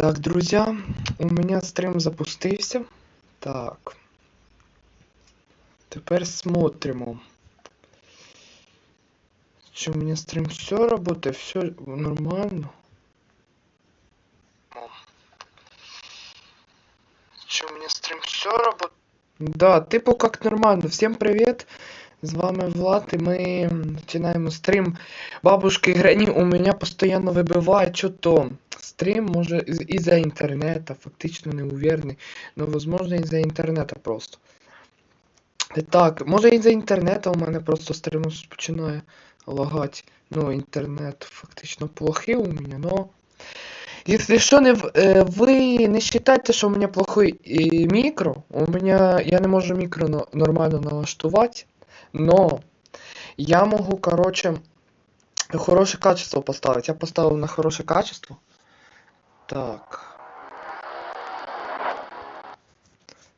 Так, друзья, у меня стрим запустився. Так. Тепер смотримо. Чи у меня стрим все работает, все нормально? Чи у меня стрим все работает? Да, типу как нормально. Всем привет. З вами Влад, і ми починаємо стрім бабушки Грені. У мене постійно вибиває, що то стрім, може із-за інтернету, фактично не уверений. Ну, возможно, із-за інтернету просто. Так, може із-за інтернету у мене просто стрім починає лагати. Ну, інтернет фактично плохий у мене, но... Если что, не, э, вы не считайте, что у меня плохой э, микро. У меня я не можу мікро на, нормально налаштувати. Но я могу, короче, хорошее качество поставить. Я поставил на хорошее качество. Так.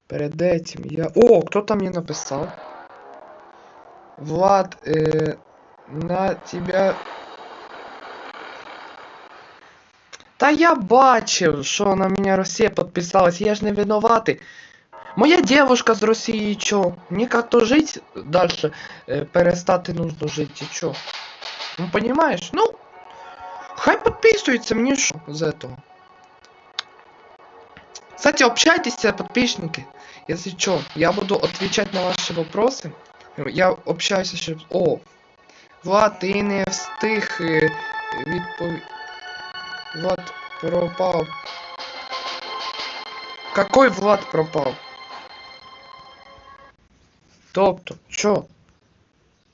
Перед этим я... О, кто-то мне написал. Влад, э, на тебя... Та я бачив, що на мене Росія підписалась, я ж не винуватий. Моя девушка з Росії, чо? Мне как-то жить дальше э, перестати нужно жить, и чо? Ну, понимаешь? Ну, хай подписывается, мне что за этого. Кстати, общайтесь, подписчики. Если что, я буду отвечать на ваши вопросы. Я общаюсь ще... О! Влад, ти не встиг е, відповідь. Влад пропав. Какой Влад пропав? Тобто, що?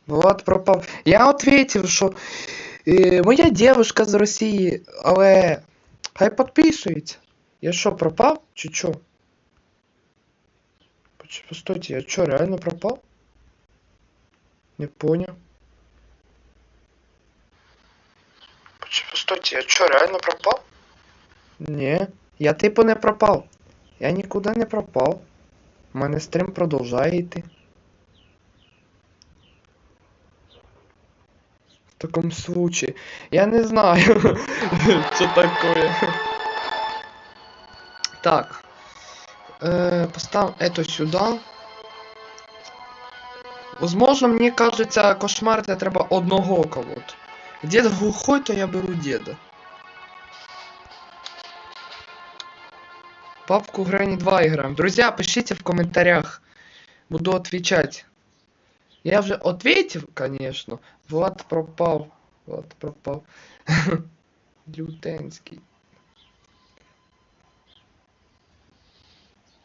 Влад пропав. Я ответив, що е, моя девушка з Росії, але хай підписується. Я що, пропав? Чи що? Постойте, я що, реально пропав? Не понял. Постойте, я що, реально пропав? Ні, я типу не пропав. Я нікуди не пропав. У мене стрім продовжує йти. В таком случае. Я не знаю, что такое. Так. Э, поставим это сюда. Возможно, мне кажется, кошмар это треба одного кого-то. Дед глухой, то я беру деда. Папку Грани 2 играем. Друзья, пишите в комментариях. Буду отвечать. Я вже ответил, конечно. Влад пропав. Влад пропав. Лютенский.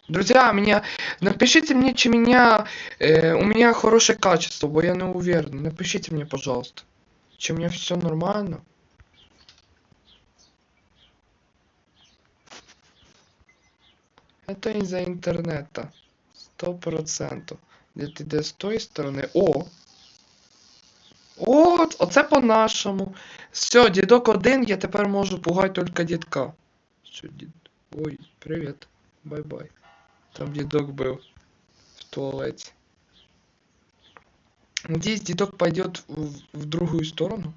Друзья, меня напишите мне, чи меня э, у меня хорошее качество, бо я не уверен. Напишите мне, пожалуйста. Чи у меня все нормально? Это из-за интернета. Сто процентов. Де ти де з тої сторони? О! От! Оце по-нашому. Все, дідок один, я тепер можу пугати тільки дідка. Що дід... Ой, привіт. Бай-бай. Там дідок був в туалеті. Надеюсь, дедок пойдет в, в другую сторону.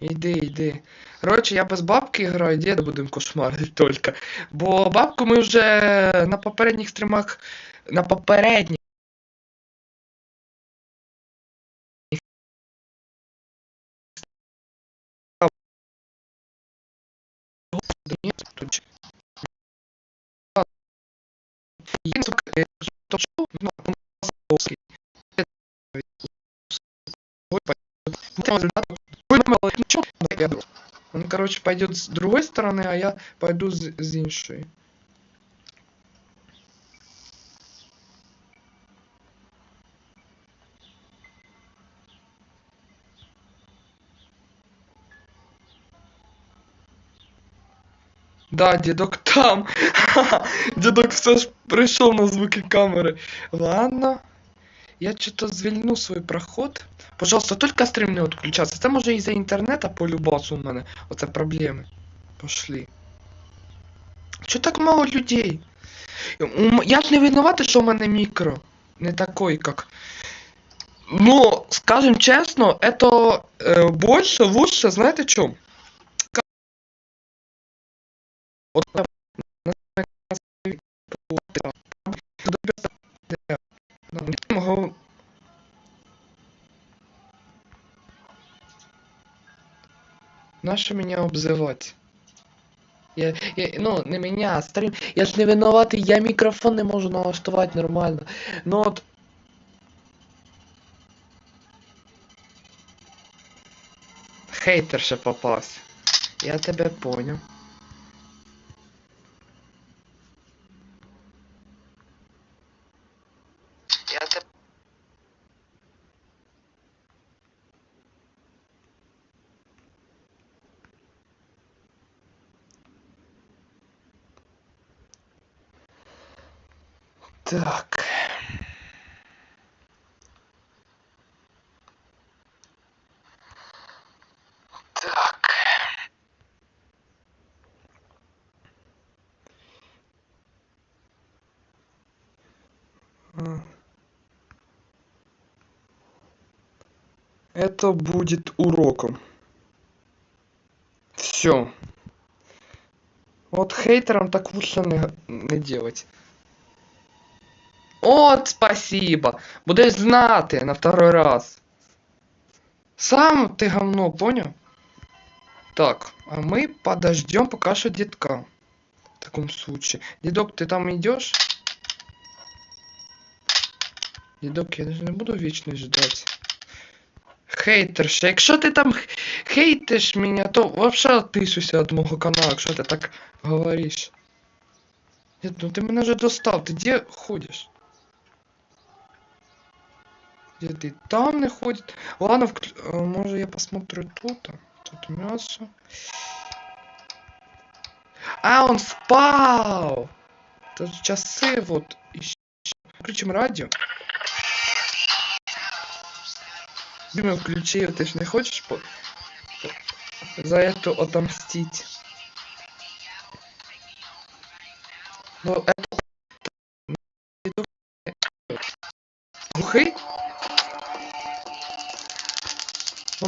Іди, іди. Коротше, я без бабки граю, деда будемо кошмарити тільки. Бо бабку ми вже на попередніх стримах. На попередніх. Он, короче, пойдет с другой стороны, а я пойду с, іншої. Да, дедок там. Дедок все ж прийшов на звуки камери. Ладно. Я что-то звільну свой проход. Пожалуйста, только стрим не відключаться. Це може із-за інтернету по любасу у мене. Оце проблеми. Пошли. Чо так мало людей? Я ж не виноватий, що у мене мікро. Не такой, как. Ну, скажем честно, это э, больше, лучше, Знаете, чем? Вот на- на- на- на- на- мого- Нащо меня обзивати? Я, я, ну, не меня, а стрим. Я ж не виноватий, я мікрофон не можу налаштувати нормально. Ну от. Хейтер ще попався. Я тебе понял. Так. Так. Это будет уроком. Все. Вот хейтерам так лучше не, не делать. От, спасибо. Будеш знати на второй раз. Сам ты говно, понял? Так, а мы подождем пока что детка. В таком случае. Дедок, ты там идешь? Дедок, я даже не буду вечно ждать. Хейтерша, якщо ти там хейтиш мене, то вообще відписуйся від мого каналу, якщо ти так говориш. Дед, ну ти мене вже достав, ти де ходиш? Где ты там не ходит? Ладно, вклю... э, может я посмотрю тут. а? Тут мясо. А, он спал! Тут часы вот. Включим радио. Дима, включи, ты ж не хочешь по... за это отомстить? Ну,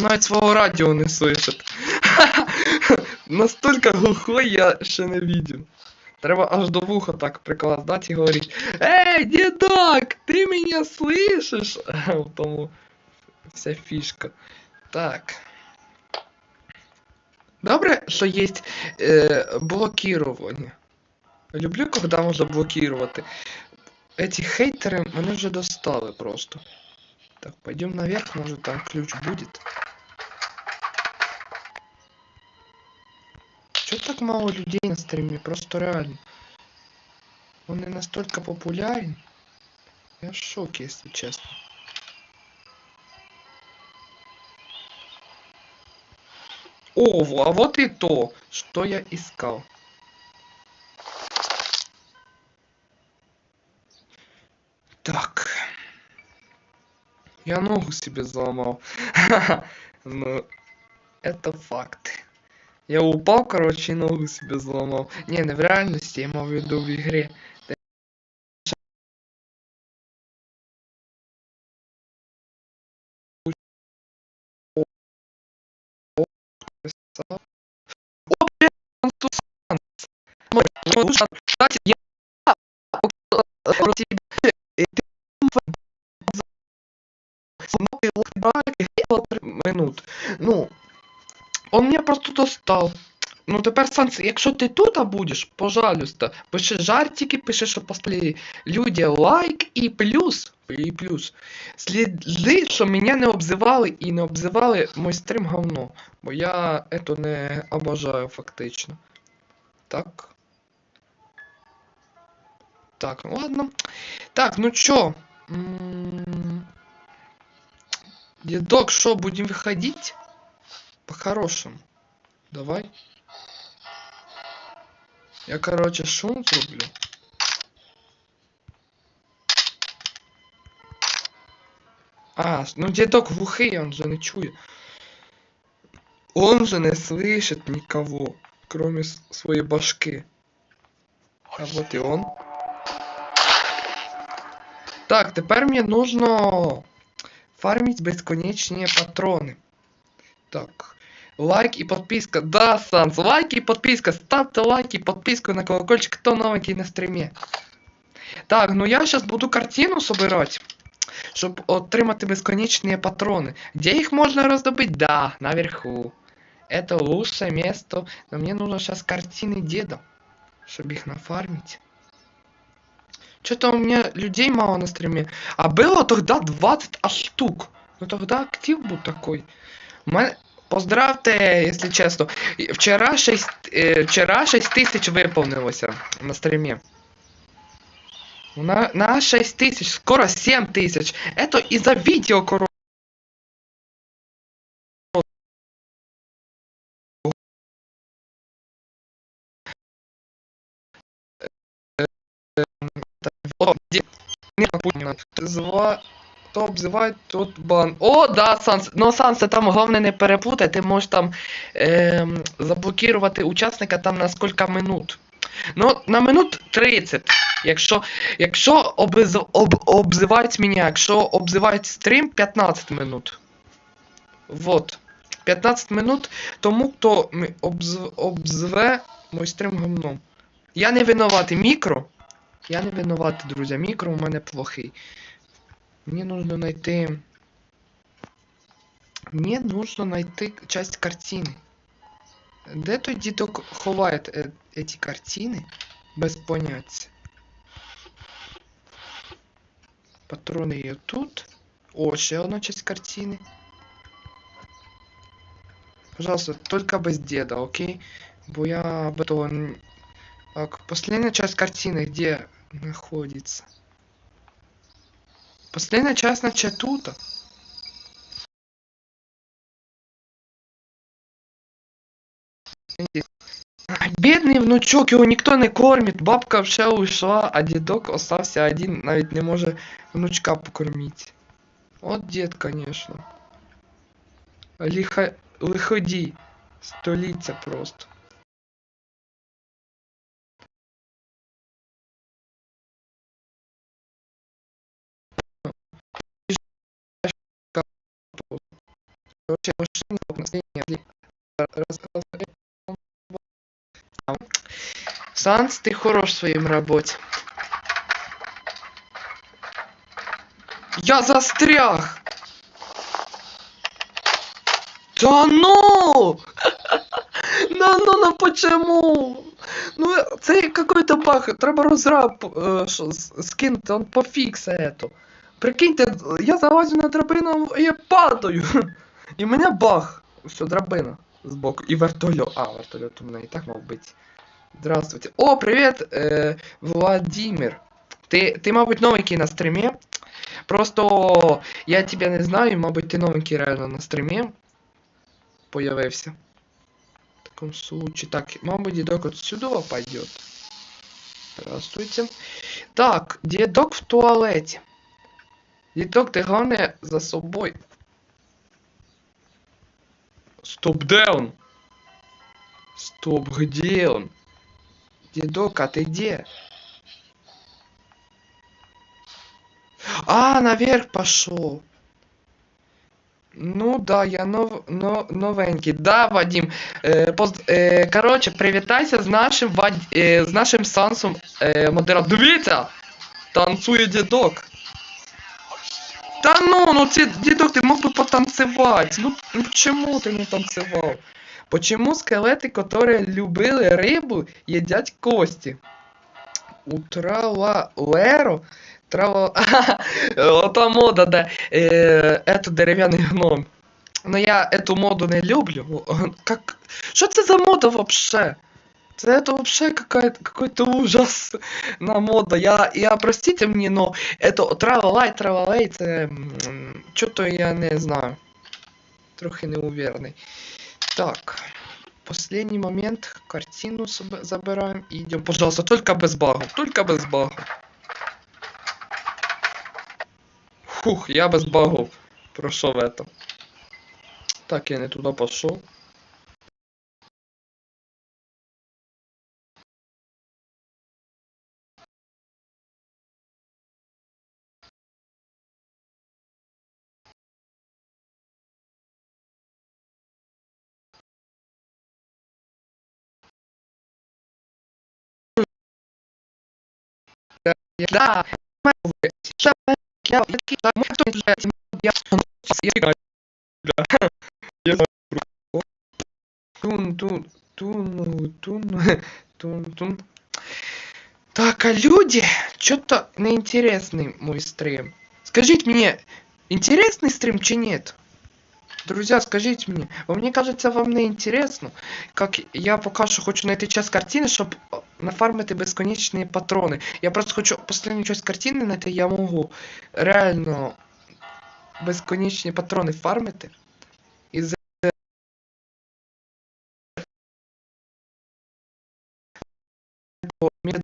навіть свого радіо не слышит. Настолько глухой я ще не видел. Треба аж до вуха так прикладати і говорити Ей, дедок, ти мене слышиш? В тому вся фішка. Так. Добре, що є е, блокирование. Люблю, когда можна блокувати. Эти хейтеры мене вже достали просто. Так, пойдем наверх, может там ключ будет. Чё так мало людей на стриме? Просто реально. Он не настолько популярен. Я в шоке, если честно. О, а вот и то, что я искал. Так. Я ногу себе заломал. Ну, это факт. Я упал, короче, и ногу себе заломал. Не, не в реальности, я имел в виду в игре. Ну, кстати, я минут. Ну, он меня просто достал. Ну тепер Санс, якщо ти тут будеш, пожалуйста, пиши жартики, пиши, що поставили люди лайк і плюс. І плюс. Сліди, що мене не обзивали і не обзивали мой стрім говно. Бо я это не обожаю фактично. Так. Так, ну ладно. Так, ну чё? М, Дедок, что, будем выходить? По-хорошему. Давай. Я, короче, шум зроблю. А, ну дедок глухий, он же не чує. Он же не слышит никого, кроме с- своей башки. А вот и он. Так, тепер мені нужно фармить безконечні патрони. Так. Лайк и подписка. Да, Санс, лайк и подписка. Ставьте лайк и подписку на колокольчик, кто новенький на стримі. Так, ну я сейчас буду картину собирать, щоб отримати безконечні патрони. Где их можно раздобыть? Да, наверху. Это лучшее место. Но мне нужно сейчас картины деда, чтобы их нафармить. Что-то у меня людей мало на стриме. А было тогда 20 аж штук. Ну тогда актив был такой. Поздравте, если честно. І Вчора 6, е, вчора 6 тисяч виповнилося на стрімі. На, на 6 тысяч, скоро 7 тысяч. Это из-за видео, короче. Зва... То обзивають, тут бан. О, да, Санс. Ну, Санс, це там головне не переплутай, ти можеш там ем, заблокувати учасника там на скільки минут. Ну, на минут 30. Якщо, якщо обез, об, обзивають мене, якщо обзивають стрім 15 минут. Вот. 15 минут тому, хто обз, обзве мой стрім говном. Я не винуватий мікро. Я не винуватий, друзі. Мікро у мене плохий. Мне нужно найти... Мне нужно найти часть картины. Де той дідок ховає е, эти картины? Без поняття. Патроны є тут. О, ще одна часть картины. Пожалуйста, только без деда, окей? Бо я об этого... н- Так, последняя часть картины где находится? Последняя часть значит тут. Ай, Бедный внучок, его никто не кормит, бабка вже ушла, а дедок остався один, навіть не може внучка покормить. От дед, конечно. Лихо... Лиходій. Столиця просто. Короче, машина настроение Санс, ты хорош в своем работе. Я застряг! Да ну! Да ну, ну почему? Ну, це какой-то баг, треба розраб с- скинути, он пофікса это. Прикиньте, я залазю на драбину і я падаю. І у мене баг. Все, драбина збоку. І вертольот. А, вертольот у мене і так мав бути. Здравствуйте. О, привет, э, Владимир. Ты, ты, мабуть, новенький на стримі. Просто я тебя не знаю, мабуть, ти новенький реально на стримі. Появився. В таком случае. Так, мабуть, дедок от сюда пойдет. Здравствуйте. Так, дедок в туалете. Дедок, ты главное за собой. Стоп, где он? Стоп, где он? Дедок, а ты где? А, наверх пошел. Ну да, я нов, но, новенький. Да, Вадим. Е, поз, е, короче, привітайся з нашим Вад, е, з нашим Сансом е, модератором. Дивіться! Танцує дідок. Та ну, ну це дідок, ти мог би потанцевать. Ну, ну чому ти не танцевал? Почему скелети, которые любили рибу, їдять кості? У Тралалеро Трава... Ота мода, де е, это дерев'яний гном. Но я эту моду не люблю. Как... Що це за мода вообще? Это вообще какая-то, какой-то ужас на мода. Я, я простите мне, но это травалай, травалей, це что-то я не знаю. Трохи неуверенный. Так. Последний момент. Картину забираем идем. Пожалуйста, только без багов. Только без багов. Фух, я без багов пройшов это. Так, я не туди пішов. Да. Я Тун, тун, тун, тун, тун, тун. Так, а люди, что-то неинтересный мой стрим. Скажите мне, интересный стрим чи нет? Друзья, скажите мне. Мне кажется, вам не интересно. Как я пока що хочу знайти час картини, щоб нафармити безконечні патрони. Я просто хочу останню час картини знайти, я можу реально безконечні патрони фармити. І за... Мені